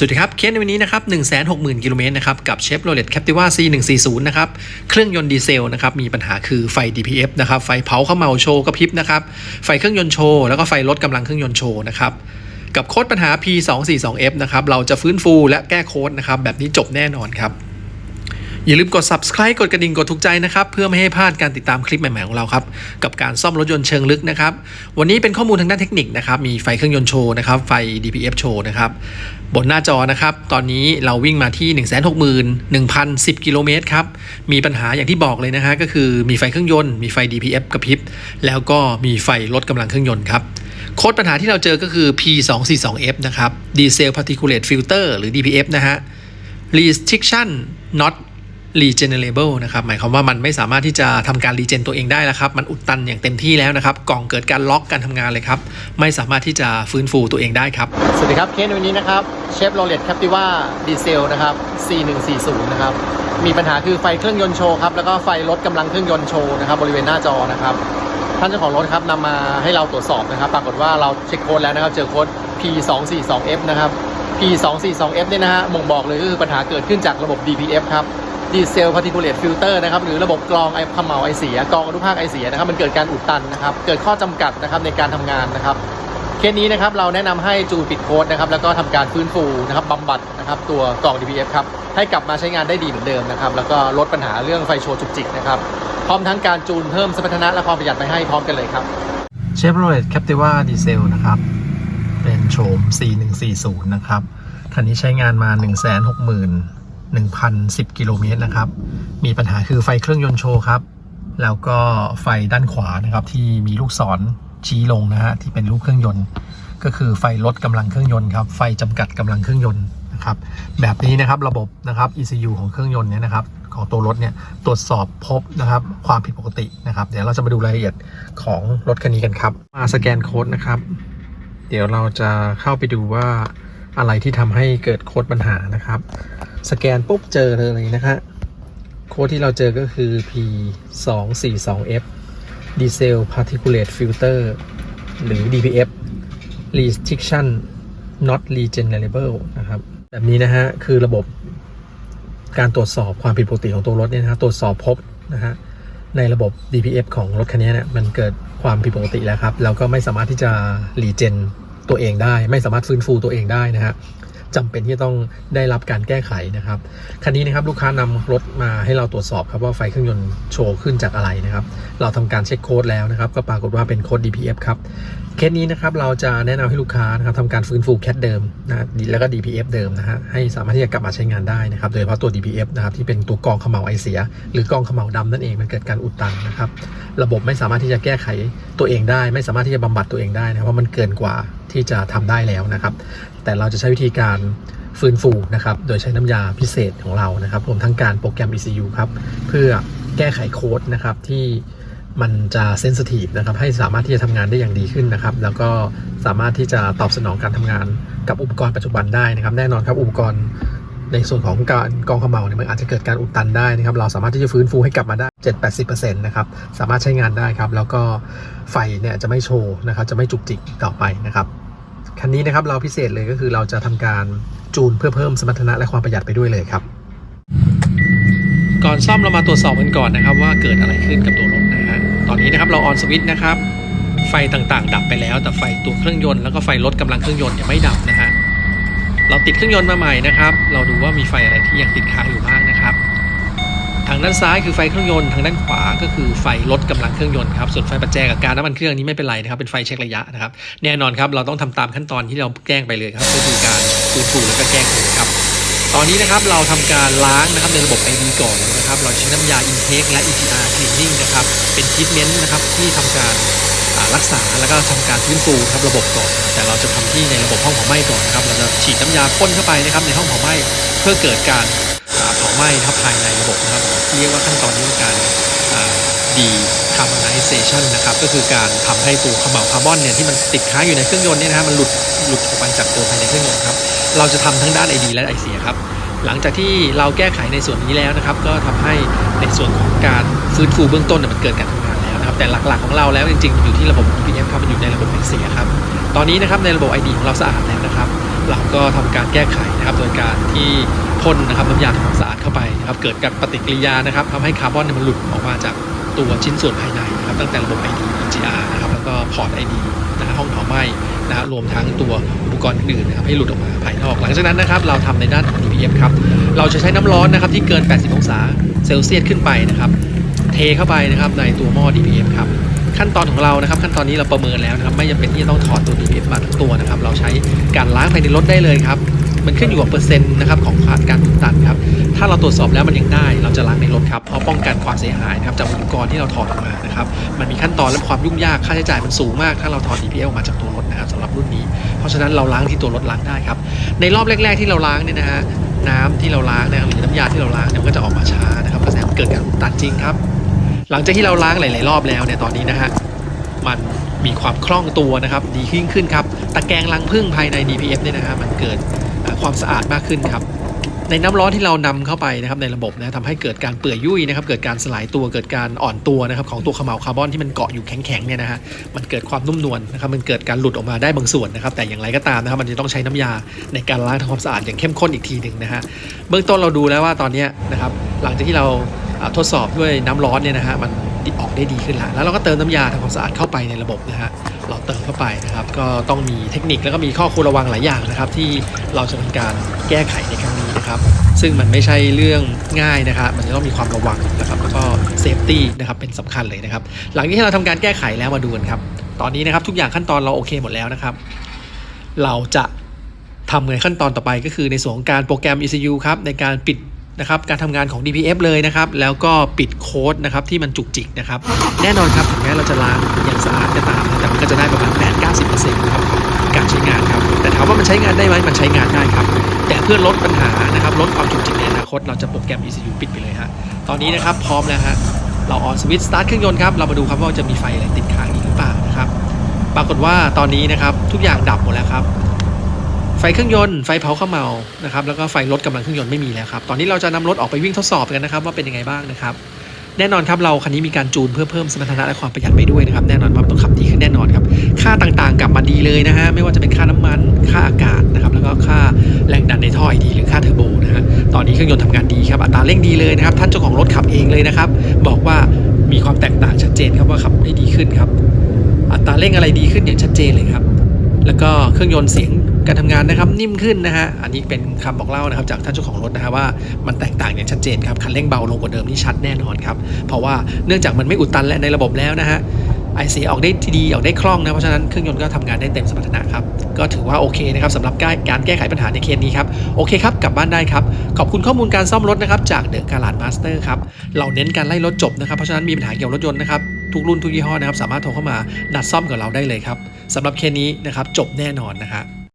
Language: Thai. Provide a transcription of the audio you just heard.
สวัสดีครับ เคสในวันนี้นะครับ 160,000 กิโลเมตรนะครับ กับเชฟโรเลตแคปติว่า C140 นะครับ เครื่องยนต์ดีเซลนะครับ มีปัญหาคือไฟ DPF นะครับ ไฟเผาเขาเหลาโชว์กระพริบนะครับ ไฟเครื่องยนต์โชว์ แล้วก็ไฟลดกำลังเครื่องยนต์โชว์นะครับกับโค้ดปัญหา P242F นะครับ เราจะฟื้นฟูและแก้โค้ดนะครับ แบบนี้จบแน่นอนครับ อย่าลืมกด subscribe กดกระดิ่งกดถูกใจนะครับ เพื่อไม่ให้พลาดการติดตามคลิปใหม่ ๆ ของเราครับ กับการซ่อมรถยนต์เชิงลึกนะครับ วันนี้เป็นข้อมูลทางด้านเทคนิคนะครับ มีไฟเครื่องยนต์โชว์นะครับ ไฟ DPF โชว์นะครับ บนหน้าจอนะครับ ตอนนี้เราวิ่งมาที่ 161,010กิโลเมตรครับ มีปัญหาอย่างที่บอกเลยนะฮะก็คือมีไฟเครื่องยนต์มีไฟ DPF กระพริบแล้วก็มีไฟลดกำลังเครื่องยนต์ครับโค้ดปัญหาที่เราเจอก็คือ P242F นะครับ Diesel Particulate Filter หรือ DPF นะฮะ restriction not regenerable นะครับหมายความว่ามันไม่สามารถที่จะทำการรีเจนตัวเองได้แล้วครับ มันอุดตันอย่างเต็มที่แล้วนะครับ กล่องเกิดการล็อกการทำงานเลยครับ ไม่สามารถที่จะฟื้นฟูตัวเองได้ครับ สวัสดีครับเคสวันนี้นะครับเชฟโรเลตแคปติว่าดีเซลนะครับ C140 นะครับ มีปัญหาคือไฟเครื่องยนต์โชว์ครับ แล้วก็ไฟลดกำลังเครื่องยนต์โชว์นะครับบริเวณหน้าจอนะครับ ท่านเจ้าของรถครับนำมาให้เราตรวจสอบนะครับ ปรากฏว่าเราเช็คโค้ดแล้วนะครับ เจอโค้ด P242F นะครับ P242F เนี่ยนะฮะบ่งบอกเลยก็คือปัญหาเกิดขึ้นจากระบบ DPF ครับ ดีเซลพาร์ติคูลเลตฟิลเตอร์นะครับหรือระบบกรองไอขมเหลาไอเสียกรองอนุภาคไอเสียนะครับมันเกิดการอุดตันนะครับเกิดข้อจำกัดนะครับในการทำงานนะครับเคสนี้นะครับเราแนะนำให้จูนปิดโค้ดนะครับแล้วก็ทำการฟื้นฟูนะครับบำบัดนะครับตัวกล่อง DPF ครับให้กลับมาใช้งานได้ดีเหมือนเดิมนะครับแล้วก็ลดปัญหาเรื่องไฟโชว์จุกจิกนะครับพร้อมทั้งการจูนเพิ่มสมรรถนะและความประหยัดไปให้พร้อมกันเลยครับ Chevrolet Captiva Diesel นะครับเป็นโฉม C140 นะครับคันนี้ใช้งานมา 1,010 กิโลเมตรนะครับ มีปัญหาคือไฟเครื่องยนต์โชว์ครับ แล้วก็ไฟด้านขวานะครับที่มีลูกศรชี้ลงนะฮะที่เป็นรูปเครื่องยนต์ ก็คือไฟลดกำลังเครื่องยนต์ครับ ไฟจำกัดกำลังเครื่องยนต์นะครับ แบบนี้นะครับระบบนะครับ ECU ของเครื่องยนต์เนี่ยนะครับของตัวรถเนี่ยตรวจสอบพบนะครับความผิดปกตินะครับ เดี๋ยวเราจะมาดูรายละเอียดของรถคันนี้กันครับ มาสแกนโค้ดนะครับ เดี๋ยวเราจะเข้าไปดูว่าอะไรที่ทำให้เกิดโค้ดปัญหานะครับ สแกนปุ๊บเจอเลยนะฮะโค้ดที่เราเจอก็คือ P 2 4 2 F Diesel Particulate Filter หรือ DPF Restriction Not Regenerable นะครับ แบบนี้นะฮะ คือระบบการตรวจสอบความผิดปกติของตัวรถเนี่ยนะฮะตรวจสอบพบนะฮะในระบบ DPF ของรถคันนี้เนี่ยมันเกิดความผิดปกติแล้วครับ แล้วก็ไม่สามารถที่จะรีเจนตัวเองได้ ไม่สามารถฟื้นฟูตัวเองได้นะฮะ จำเป็นที่ต้องได้รับการแก้ไขนะครับคันนี้นะครับลูกค้านำรถมาให้เราตรวจสอบครับว่าไฟเครื่องยนต์โชว์ขึ้นจากอะไรนะครับ เราทำการเช็คโค้ดแล้วนะครับ ก็ปรากฏว่าเป็นโค้ด DPF ครับเคสนี้นะครับเราจะแนะนำให้ลูกค้านะครับทำการฟื้นฟูแคทเดิมนะแล้วก็ DPF เดิมนะฮะให้สามารถที่จะกลับมาใช้งานได้นะครับ โดยเฉพาะตัว DPF นะครับที่เป็นตัวกองเขมเหลาไอเสีย หรือกองเขมเหลาดำนั่นเองมันเกิดการอุดตันนะครับ ระบบไม่สามารถที่จะแก้ไขตัวเองได้ ไม่สามารถที่จะบำบัดตัวเองได้นะเพราะมันเกินกว่าที่จะทำได้แล้วนะครับ แต่เราจะใช้วิธีการฟื้นฟูนะครับ โดยใช้น้ำยาพิเศษของเรานะครับ รวมทั้งการโปรแกรม ECU ครับ เพื่อแก้ไขโค้ดนะครับที่มันจะเซนซิทีฟนะครับ ให้สามารถที่จะทำงานได้อย่างดีขึ้นนะครับ แล้วก็สามารถที่จะตอบสนองการทำงานกับอุปกรณ์ปัจจุบันได้นะครับ แน่นอนครับอุปกรณ์ในส่วนของการกองขมเหลาเนี่ยมันอาจจะเกิดการอุดตันได้นะครับ เราสามารถที่จะฟื้นฟูให้กลับมาได้ 7-80%นะครับ สามารถใช้งานได้ครับ แล้วก็ไฟเนี่ยจะไม่โชว์นะครับ จะไม่จุกจิกต่อไปนะครับ คันนี้นะครับเราพิเศษเลยก็คือเราจะทำการจูนเพื่อเพิ่มสมรรถนะและความประหยัดไปด้วยเลยครับ ก่อนซ่อมเรามาตรวจสอบกันก่อนนะครับ ว่าเกิดอะไรขึ้นกับตัวรถนะฮะตอนนี้นะครับเราออนสวิตช์นะครับ ไฟต่างๆ ดับไปแล้ว แต่ไฟตัวเครื่องยนต์แล้วก็ไฟลดกำลังเครื่องยนต์เนี่ยไม่ดับนะฮะเราติดเครื่องยนต์มาใหม่นะครับ เราดูว่ามีไฟอะไรที่ยังติดค้างอยู่บ้างนะครับ ทางด้านซ้ายคือไฟเครื่องยนต์ทางด้านขวาก็คือไฟลดกำลังเครื่องยนต์ครับส่วนไฟประแจกับการน้ำมันเครื่องนี้ไม่เป็นไรนะครับเป็นไฟเช็คระยะนะครับแน่นอนครับเราต้องทำตามขั้นตอนที่เราแจ้งไปเลยครับก็คือการฟื้นฟูแล้วก็แก้ไขครับตอนนี้นะครับเราทำการล้างนะครับในระบบ ID ก่อนนะครับเราใช้น้ำยา Intake และ ETR Cleaning นะครับเป็นทรีทเมนต์นะครับที่ทำการรักษาแล้วก็ทำการฟื้นฟูครับระบบก่อนแต่เราจะทำที่ในระบบห้องเผาไหม้ก่อนนะครับเราจะฉีดน้ำยาพ่นเข้าไปนะครับในห้องเผาไหม้เพื่อเกิดการ ไหม้นะครับภายในระบบนะครับ เรียกว่าขั้นตอนนี้คือการดีคาร์บอนไนเซชันนะครับ ก็คือการทำให้ตัวขมเหลาคาร์บอนเนี่ยที่มันติดค้างอยู่ในเครื่องยนต์เนี่ยนะฮะมันหลุดหลุดออกมาจากตัวภายในเครื่องยนต์ครับ เราจะทำทั้งด้าน ID และไอเสียครับ หลังจากที่เราแก้ไขในส่วนนี้แล้วนะครับ ก็ทำให้ในส่วนของการฟื้นฟูเบื้องต้นเนี่ยมันเกิดการทำงานแล้วนะครับ แต่หลักๆของเราแล้วจริงๆ อยู่ที่ระบบ EPM ครับมันอยู่ในระบบไอเสียครับ ตอนนี้นะครับในระบบ ID ของเราสะอาดแล้วนะครับ เราก็ทำการแก้ไขนะครับ โดยการที่พ่นนะครับน้ำยาทำความสะอาดเข้าไปนะครับเกิดการปฏิกิริยานะครับทำให้คาร์บอนเนี่ยมันหลุดออกมาจากตัวชิ้นส่วนภายในนะครับตั้งแต่ระบบ ID EGR นะครับแล้วก็พอร์ต ID นะฮะห้องเผาไหม้นะฮะรวมทั้งตัวอุปกรณ์อื่นนะครับให้หลุดออกมาภายนอก หลังจากนั้นนะครับเราทำในด้านของ DPF ครับเราจะใช้น้ำร้อนนะครับที่เกิน 80 องศาเซลเซียสขึ้นไปนะครับเทเข้าไปนะครับในตัวหม้อ DPF ครับ ขั้นตอนของเรานะครับ ขั้นตอนนี้เราประเมินแล้วนะครับ ไม่จำเป็นที่จะต้องถอดตัว DPF มาทั้งตัวนะครับ เราใช้การล้างภายในรถได้เลยครับ มันขึ้นอยู่กับเปอร์เซ็นต์นะครับของการอุดตันครับ ถ้าเราตรวจสอบแล้วมันยังได้ เราจะล้างในรถครับ เพราะป้องกันความเสียหายนะครับจากอุปกรณ์ที่เราถอดออกมานะครับ มันมีขั้นตอนและความยุ่งยาก ค่าใช้จ่ายมันสูงมาก ถ้าเราถอด DPF ออกมาจากตัวรถนะครับสำหรับรุ่นนี้ เพราะฉะนั้นเราล้างที่ตัวรถล้างได้ครับ ในรอบแรก ๆ ที่เราล้างเนี่ยนะฮะ น้ำที่เราล้างนะครับหรือน้ำยาที่เราล้างเนี่ยมันก็จะออกมาช้านะครับก็แสเกิดการอุดตันจริงครับ หลังจากที่เราล้างหลาย ๆ รอบแล้วเนี่ยตอนนี้นะฮะมันมีความคล่องตัวนะครับดีขึ้นขึ้นครับตะแกรงรังผึ้งภายใน DPF เนี่ยนะฮะมันเกิดความสะอาดมากขึ้นครับ ในน้ำร้อนที่เรานำเข้าไปนะครับในระบบนะทำให้เกิดการเปื่อยยุ่ยนะครับเกิดการสลายตัวเกิดการอ่อนตัวนะครับของตัวขมเหลาคาร์บอนที่มันเกาะอยู่แข็งๆเนี่ยนะฮะมันเกิดความนุ่มนวลนะครับมันเกิดการหลุดออกมาได้บางส่วนนะครับแต่อย่างไรก็ตามนะครับมันจะต้องใช้น้ำยาในการล้างทำความสะอาดอย่างเข้มข้นอีกทีหนึ่งนะฮะเบื้องต้นเราดูแล้วว่าตอนนี้นะครับหลังจากที่เรา ทดสอบด้วยน้ำร้อนเนี่ยนะฮะมันออกได้ดีขึ้นแล้วแล้วเราก็เติมน้ำยาทำความสะอาดเข้าไปในระบบนะฮะเราเติมเข้าไปนะครับ ก็ต้องมีเทคนิคแล้วก็มีข้อควรระวังหลายอย่างนะครับ ที่เราจะทำการแก้ไขในครั้งนี้นะครับ ซึ่งมันไม่ใช่เรื่องง่ายนะครับ มันจะต้องมีความระวังนะครับแล้วก็เซฟตี้นะครับเป็นสำคัญเลยนะครับ หลังจากที่เราทำการแก้ไขแล้วมาดูกันครับ ตอนนี้นะครับทุกอย่างขั้นตอนเราโอเคหมดแล้วนะครับ เราจะทำในขั้นตอนต่อไปก็คือในส่วนของการโปรแกรม ECU ครับในการปิด นะครับการทำงานของ DPF เลยนะครับแล้วก็ปิดโค้ดนะครับที่มันจุกจิกนะครับแน่นอนครับถึงแม้เราจะล้างอย่างสะอาดก็ตามแต่มันก็จะได้ประมาณ 8 9 0นะครับการใช้งานครับแต่ถามว่ามันใช้งานได้ไหมมันใช้งานได้ครับ แต่เพื่อลดปัญหานะครับลดความจุกจิกในอนาคตเราจะโปรแกรม ECU ปิดไปเลยฮะตอนนี้นะครับพร้อมแล้วฮะเราออนสวิตช์สตาร์ทเครื่องยนต์ครับเรามาดูครับว่าจะมีไฟอะไรติดค้างอีกหรือเปล่านะครับปรากฏว่าตอนนี้นะครับทุกอย่างดับหมดแล้วครับ ไฟเครื่องยนต์ไฟเผาข้าวเมานะครับแล้วก็ไฟรถกำลังเครื่องยนต์ไม่มีแล้วครับตอนนี้เราจะนำรถออกไปวิ่งทดสอบกันนะครับว่าเป็นยังไงบ้างนะครับแน่นอนครับเราคันนี้มีการจูนเพื่อเพิ่มสมรรถนะและความประหยัดไปด้วยนะครับแน่นอนว่าต้องขับดีขึ้นแน่นอนครับค่าต่างๆกลับมาดีเลยนะฮะไม่ว่าจะเป็นค่าน้ำมันค่าอากาศนะครับแล้วก็ค่าแรงดันในท่อไอดีหรือค่าเทอร์โบนะฮะตอนนี้เครื่องยนต์ทำงานดีครับอัตราเร่งดีเลยนะครับท่านเจ้าของรถขับเองเลยนะครับบอกว่ามีความแตกต่างชัดเจนครับว่าขับได้ดีขึ้นครับอัตราเร่งอะไรดีขึ้นอย่างชัดเจนเลยครับแล้วก็เครื่องยนต์เสียง การทำงานนะครับนิ่มขึ้นนะฮะอันนี้เป็นคำบอกเล่านะครับจากท่านเจ้าของรถนะฮะว่ามันแตกต่างอย่างชัดเจนครับคันเร่งเบาลงกว่าเดิมนี่ชัดแน่นอนครับเพราะว่าเนื่องจากมันไม่อุดตันและในระบบแล้วนะฮะไอเสียออกได้ดีออกได้คล่องนะเพราะฉะนั้นเครื่องยนต์ก็ทำงานได้เต็มสมรรถนะครับก็ถือว่าโอเคนะครับสำหรับการแก้ไขปัญหาในเคสนี้ครับโอเคครับกลับบ้านได้ครับ ขอบคุณข้อมูลการซ่อมรถนะครับจากเดอะการาดมาสเตอร์ครับเราเน้นการไล่รถจบนะครับเพราะฉะนั้นมีปัญหาเกี่ยวกับรถยนต์นะครับทุกรุ่นทุกยี่ห้อนะครับสามารถโทรเข้ามานัดซ่อมกับเราได้เลยครับสำหรับเคสนี้นะครับจบแน่นอนนะครับ